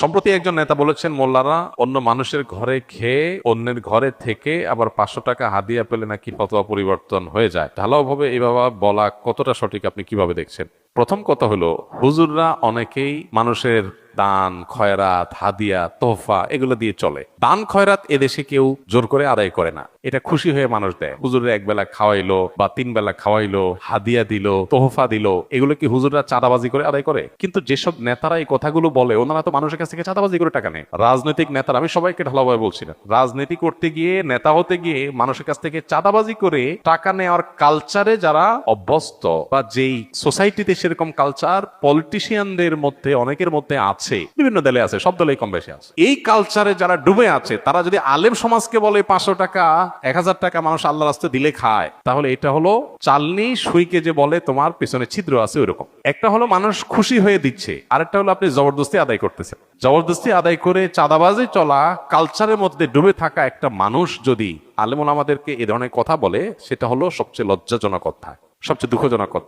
সম্প্রতি একজন নেতা বলেছেন, মোল্লারা অন্য মানুষের ঘরে খেয়ে অন্যের ঘরে থেকে আবার পাঁচশো টাকা হাদিয়া পেলে নাকি ফতোয়া পরিবর্তন হয়ে যায়। ঢালাওভাবে এভাবে বলা কতটা সঠিক আপনি কীভাবে দেখছেন? প্রথম কথা হলো, হুজুররা অনেকেই মানুষের দান, খয়রাত, হাদিয়া, তোহফা এগুলো দিয়ে চলে। দান, খয়রাত এদেশে কেউ জোর করে আদায় করে না। এটা খুশি হয়ে মানুষ দেয়। হুজুরে এক বেলা খাওয়াইলো বা তিন বেলা খাওয়াইলো, হাদিয়া দিল, তোহফা দিল, এগুলো কি হুজুররা চাঁদাবাজি করে আদায় করে? কিন্তু যেসব নেতারা এই কথাগুলো বলে, ওনারা তো মানুষের কাছ থেকে চাঁদাবাজি করে টাকা নেয়। রাজনৈতিক নেতারা, আমি সবাইকে ঢালাভাবে বলছি না। রাজনীতি করতে গিয়ে, নেতা হতে গিয়ে মানুষের কাছ থেকে চাঁদাবাজি করে টাকা নেওয়ার কালচারে যারা অভ্যস্ত বা যেই সোসাইটিতে সেরকম কালচার পলিটিশিয়ানদের মধ্যে, অনেকের মধ্যে আছে। বিভিন্ন দলে আছে, সব দলেই কম বেশি আছে। এই কালচারে যারা ডুবে আছে, তারা যদি আলেম সমাজকে বলে পাঁচশো টাকা, এক হাজার টাকা মানুষ আল্লাহ রাস্তায় দিলে খায়, তাহলে এটা হলো চালনি সুইকে যে বলে তোমার পিছনে ছিদ্র আছে ওইরকম। একটা হলো মানুষ খুশি হয়ে দিচ্ছে, আরেকটা হলো আপনি জবরদস্তি আদায় করতেছেন। জবরদস্তি আদায় করে চাঁদাবাজি চলা কালচারের মধ্যে ডুবে থাকা একটা মানুষ যদি আলেমন আমাদেরকে এ ধরনের কথা বলে, সেটা হলো সবচেয়ে লজ্জাজনক কথা সবচেয়ে দুঃখজনক কথা